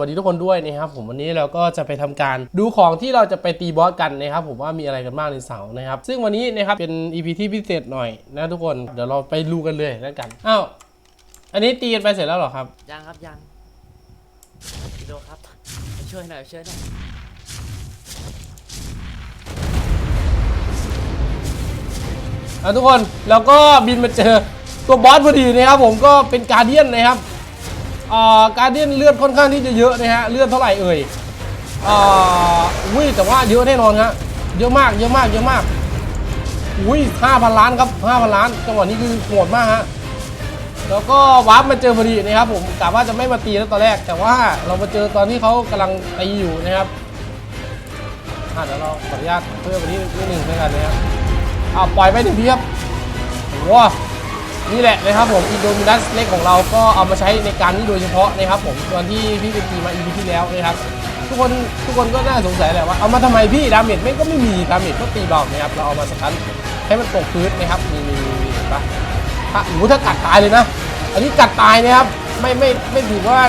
สวัสดีทุกคนด้วยนะครับผมวันนี้เราก็จะไปทำการดูของที่เราจะไปตีบอสกันนะครับผมว่ามีอะไรกันบ้างในเสาร์นะครับ ซึ่งวันนี้นะครับเป็น EP ที่พิเศษหน่อยนะทุกคนเดี๋ยวเราไปดูกันเลยแล้วกันอ้าวอันนี้ตีกันไปเสร็จแล้วเหรอครับยังครับยังพี่โดครับมาช่วยหน่อยมาช่วยหน่อยอะทุกคนแล้วก็บินมาเจอตัวบอสพอดีนะครับผมก็เป็นการเดียนนะครับอ่า การเดียนเลือดค่อนข้างที่จะเยอะนะฮะเลือดเท่าไหร่เอ่ยอุ้ยแต่ว่าเยอะแน่นอนฮะเยอะมากเยอะมากเยอะมากอุ้ยห้าพันล้านครับห้าพันล้านจังหวะนี้คือโหดมากฮะแล้วก็วาร์ปมาเจอพอดีนะครับผมกะว่าจะไม่มาตีแล้วตอนแรก แต่ว่าเรามาเจอตอนที่เขากำลังตีอยู่นะครับอะเดี๋ยวเราขออนุญาตเพิ่มไปนิดนิดหนึ่งด้วยกันนะครับเอาปล่อยไปหนึ่งทีครับโอ้ นี่แหละนะครับผมอินโดมินัสเล็กของเราก็เอามาใช้ในการนี้โดยเฉพาะนะครับผมตอนที่พี่ไปตีมาอีพีที่แล้วนะครับทุกคนทุกคนก็น่าสงสัยแหละว่าเอามาทำไมพี่ดาเมจไม่ก็ไม่มีดาเมจก็ตีเบานะครับเราเอามาสกันให้มันตกพื้นนะครับมีมีมีเห็นปะถ้าหนูถ้ากัดตายเลยนะ อันนี้กัดตายนะครับไม่ไม่ไม่ถือว่า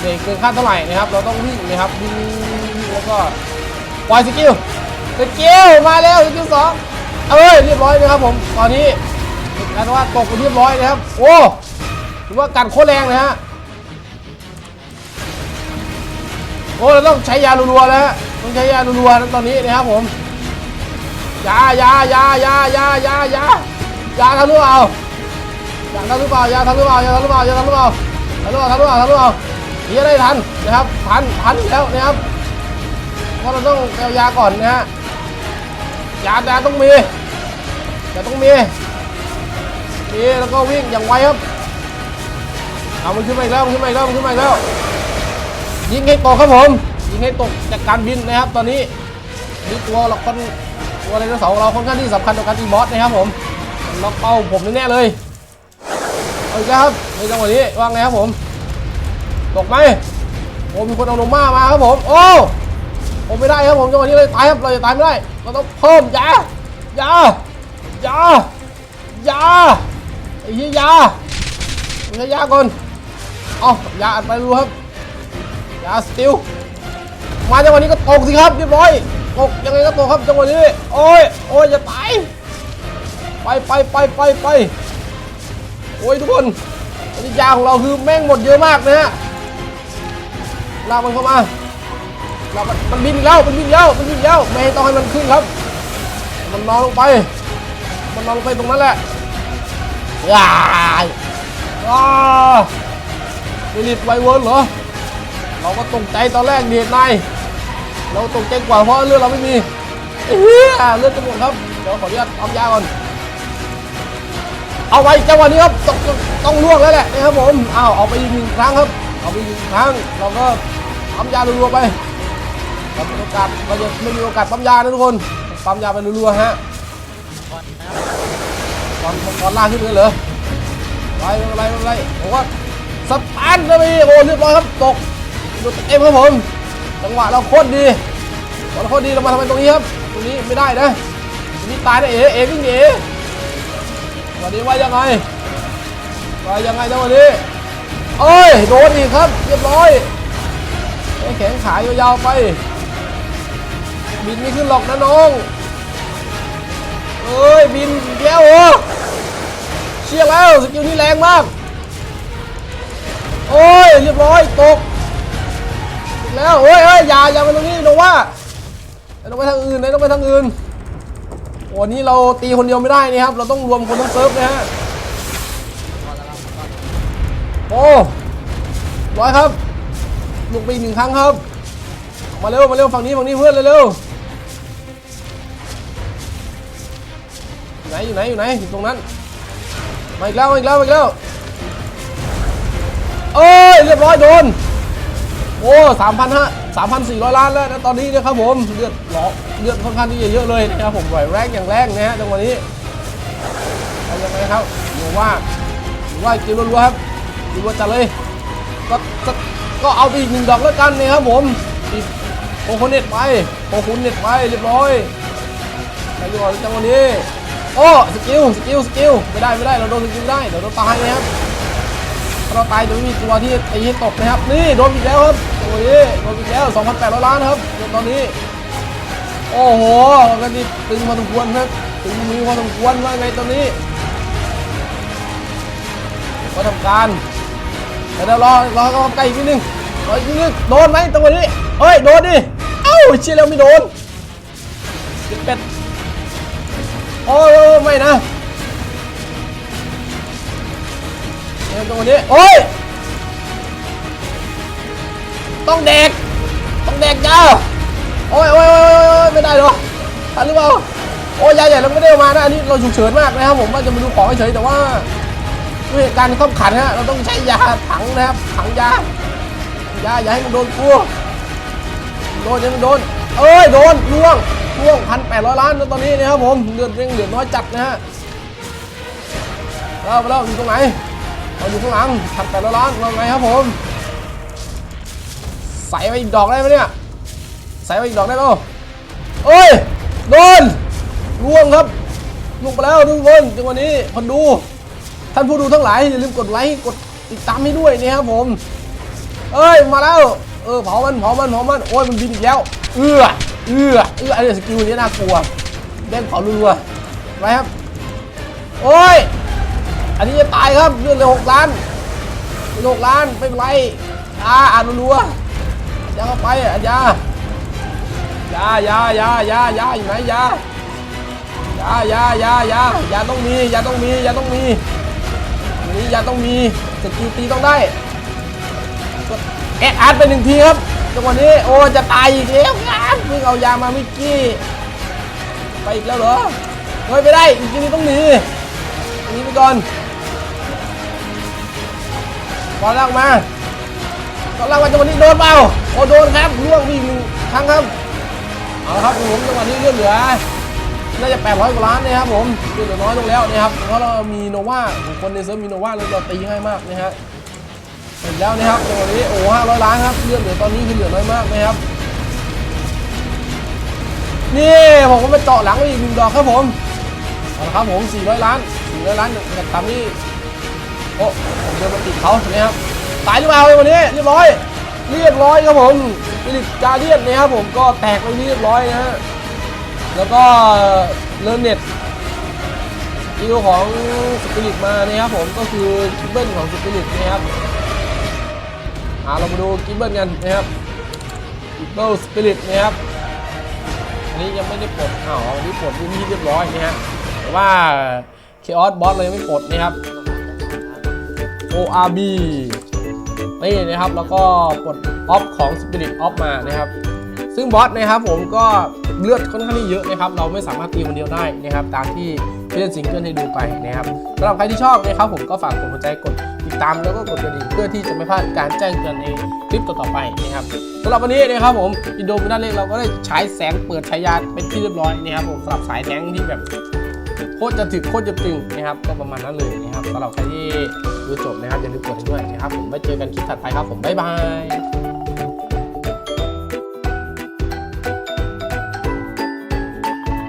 เด็กเกินคาดเท่าไหร่นะครับ เราต้องวิ่งนะครับวิ่งวิ่งแล้วก็ปล่อยสกิลสกิลมาแล้วสกิลสองเอ้ยเรียบร้อยนะครับผมตอนนี้ การว่าตกไปเรียบร้อยนะครับ โอ้ถือว่าการโคตรแรงเลยฮะ โอ้เราต้องใช้ยารัวๆแล้วต้องใช้ยารัวๆนะตอนนี้นะครับผม ยายายายายายายายาทำหรือเปล่ายาทำหรือเปล่ายาทำหรือเปล่ายาทำหรือเปล่ายาทำหรือเปล่าทำหรือเปล่าทำหรือเปล่าทำหรือเปล่าเฮียได้ทันนะครับทันทันแล้วนะครับเพราะเราต้องเอายาก่อนนะฮะยายาต้องมียาต้องมี มีแล้วก็วิ่งอย่างไวครับเอามันขึ้นมาอีกแล้วมันขึ้นมาอีกแล้วมันขึ้นมาอีกแล้วยิงให้ตกครับผมยิงให้ตกจากการบินนะครับ ตอนนี้นี่ตัวเราคนตัวอะไรนะเสาร์ของเราค่อนข้างที่สำคัญต่อการตีบอสนะครับผมล็อกเป้าผมแน่เลยเอาอีกแล้วครับในจังหวะนี้ว่างไงครับผมตกไหมโอ้มีคนเอาโนม่ามาครับผมโอ้ผมไม่ได้ครับผมจังหวะนี้เลยตายครับเราจะตายไม่ได้เราต้องเพิ่มยายายายา เหี้ยยาไม่ใช่ยาก่อนเอายาอัดไปดูครับยาสติลมาจังหวะนี้ก็ตกสิครับเรียบร้อยตกยังไงก็ตกครับจังหวะนี้โอ้ยโอ้ยอย่าตายไปไปไปไปไปโอ้ยทุกคนอันนี้ยาของเราคือแม่งหมดเยอะมากนะฮะลากมันเข้ามาเรามันมันบินแล้วมันบินแล้วมันบินแล้วไม่ต้องให้มันขึ้นครับ มันนอนลงไป มันนอนลงไปตรงนั้นแหละ ว้ายว้าเดลิทไวเวิร์นเหรอ เราก็ตกใจตอนแรกเดียดนายเราตกใจกว่าเพราะเลือดเราไม่มีเลือดจะหมดครับ เดี๋ยวขออนุญาตเอายาก่อน เอาไว้จังหวะนี้ครับต้องต้องล่วงแล้วแหละนะครับผม อ้าวเอาไปอีกหนึ่งครั้งครับเอาไปอีกหนึ่งครั้ง เราก็ทำยารัวๆไปเรามีโอกาสเราจะไม่มีโอกาสปั๊มยานะทุกคน ปั๊มยาไปรัวๆฮะ อนนะครับตอนล่างขึ้นเลยเหรอไรไปไรไม่เป็นไรผมว่าสตันนะพี่โอ้เรียบร้อยครับตกดูเอ็มครับผมจังหวะเราโคตรดีเราโคตรดีเรามาทำไมตรงนี้ครับตรงนี้ไม่ได้นะตรงนี้ตายนะเอ๋เอ๋วิ่งหนีวันนี้ว่ายังไงว่ายังไงจังหวะนี้เอ้ยโดนอีกครับเรียบร้อยแข็งขายาวๆไปบินไม่ขึ้นหรอกนะน้องเอ้ยบินอีกแล้วเหรอ เชี่ยแล้วสกิลนี้แรงมากโอ้ยเรียบร้อยตกอีกแล้วโอ้ยเอ้ยอย่าอย่าไปตรงนี้โนว่าต้องไปทางอื่นนะต้องไปทางอื่นวันนี้เราตีคนเดียวไม่ได้นี่ครับ เราต้องรวมคนทั้งเซิร์ฟนะฮะโอ้ร้อยครับลุกไปอีกหนึ่งครั้งครับ มาเร็วมาเร็วฝั่งนี้ฝั่งนี้เพื่อนเร็วๆอยู่ไหนอยู่ไหนอยู่ไหนอยู่ตรงนั้น มาอีกแล้วมาอีกแล้วมาอีกแล้วเอ้ยเรียบร้อยโดนโอ้สามพันห้าสามพันสี่ร้อยล้านแล้วนะตอนนี้นะครับผมเลือดหลอกเลือดค่อนข้างที่จะเยอะเลยนะครับผมไหวแรงอย่างแรงนะฮะจังหวะนี้เอายังไงครับหนูว่าหนูว่ากินรัวๆครับกินรัวจัดเลยก็ก็เอาไปอีกหนึ่งดอกแล้วกันนะครับผมอีกโอโคเน็ตไปโอคุณเน็ตไปเรียบร้อยไปอยู่ก่อจังหวะนี้ โอ้สกิลสกิลสกิลไม่ได้ไม่ได้เราโดนสกิลได้เดี๋ยวเราตายนะครับเราตายจะไม่มีตัวที่ตีให้ตกนะครับนี่โดนอีกแล้วครับโอ้ยโดนอีกแล้ว2,800ล้านครับตอนนี้โอ้โหกันนี่ตึงพอสมควรครับตึงมือพอสมควรว่าไงตอนนี้ก็ทำการเดี๋ยวรอรอเขาใกล้อีกนิดนึงรออีกนิดนึงโดนไหมตรงนี้เฮ้ยโดนดิเอ้าเชี่ยแล้วไม่โดนเจ็ดเป็ดโอ้ย ไม่นะเดี๋ยวตรงนี้โอ้ย ต้องแดก ต้องแดกจ้าโอ้ยโอ้ยโอ้ยไม่ได้หรอทันหรือเปล่า โอ้ยยาใหญ่เราไม่ได้เอามานะ อันนี้เราฉุกเฉินมากนะครับผมว่าจะมาดูของเฉยๆแต่ว่าด้วยเหตุการณ์ขับขันฮะ เราต้องใช้ยาถังนะครับ ถังยา ยาอย่าให้มันโดนกูโดนอยังมันโดนเอ้ยโดนล่วงล่วงพันแปดร้อยล้านแล้วตอนนี้นะครับผมเลือดเร่งเหลือดน้อยจัดนะฮะเราไปแล้วอยู่ตรงไหนเราอยู่ข้างหลังพันแปดร้อยล้านเราไงครับผมใส่ไปอีกดอกได้ไหมเนี่ยใส่ไปอีกดอกได้ปล่าเอ้ยโดนล่วงครับล่วงไปแล้วทุกคนจังหวะนี้คนดู ท่านผู้ดูทั้งหลายอย่าลืมกดไลค์กดติดตามให้ด้วยนะครับผม เอ้ยมาแล้ว เออเผามันเผามันเผามันโอ้ยมันบินอีกแล้ว เอื้อเอื้อเอื้อไอ้สกิลนี้น่ากลัวเด้งเผารัวๆไปครับโอ้ยอันนี้จะตายครับเลือดเลยหกล้านเหลือหกล้านไม่เป็นไรอ่าอ่านรัวๆยาเข้าไปอะยายายายายายาอยู่ไหนยายายายายายาต้องมียาต้องมียาต้องมีอันนี้ยาต้องมีสกิลตีต้องได้แอดอาร์ตไปหนึ่งทีครับ จังหวะนี้โอ้จะตายอีกแล้วครับเพิ่งเอายามามื่กี้ ไปอีกแล้วเหรอเฮ้ยไม่ได้จริงๆต้องหนีหนีไปก่อนก่อนลากมาก่อนลากมาจังหวะนี้โดนเปล่าโอ้โดนครับล่วงไปอีกหนึ่งครั้งครับเอาละครับผมจังหวะนี้เลือดเหลือน่าจะ800กว่าล้านนะครับผมเลือดเหลือน้อยลงแล้วนะครับเพราะเรามีโนวาคนในเซิร์ฟมีโนวาแล้วเราตีง่ายมากนะฮะ เสร็จแล้วนะครับจังวะนี้โอ้500ล้านครับเลือดเหลือตอนนี้คือเหลือน้อยมากนะครับนี่ผมก็มาเจาะหลังไปอีกหนึ่งดอกครับผมเอาละครับผม400ล้าน400ล้านกับตามนี้โอ้ผมเดินมาติดเขานะครับตายหรือเปล่าวันนี้เรียบร้อยเรียบร้อยครับผมฟิลิปจาเดียนนะครับผมก็แตกไปเรียบร้อยนะฮะแล้วก็เลิร์นเน็ตอีวของสปิริตมานะครับผมก็คือกิบเบิลของสปิริตนะครับาเรามาดูกิบเบิลกันนะครับกิบเบิลสปิริตนะครับอันนี้ยังไม่ได้ปลดอ้าวอันนี้ปลดพื้นที่เรียบร้อยนะฮะแต่ว่าเคออสบอสเรายังไม่ปลดนะครับ ORB นี่นะครับแล้วก็ปลดออฟของ Spirit Off มานะครับ ซึ่งบอสนะครับผมก็เลือดค่อนข้างที่เยอะนะครับ เราไม่สามารถตีคนเดียวได้นะครับ ตามที่เล่อนซิงเกิลให้ดูไปนะครับสำหรับใครที่ชอบนะครับผมก็ฝากกดหัวใจกด ติดตามแล้วก็กดกระดิ่งเพื่อที่จะไม่พลาดการแจ้งเตือนในคลิปต่อๆไปนะครับสำหรับวันนี้นะครับผมอินโดมินาเล็กเราก็ได้ใช้แสงเปิดฉายาเป็นที่เรียบร้อยนะครับผมสำหรับสายแสงที่แบบโคตรจะถึกโคตรจะตึงนะครับก็ประมาณนั้นเลยนะครับสำหรับใครที่ดูจบนะครับอย่าลืมกดด้วยนะครับผมไว้เจอกันคลิปถัดไปครับผมบ๊ายบาย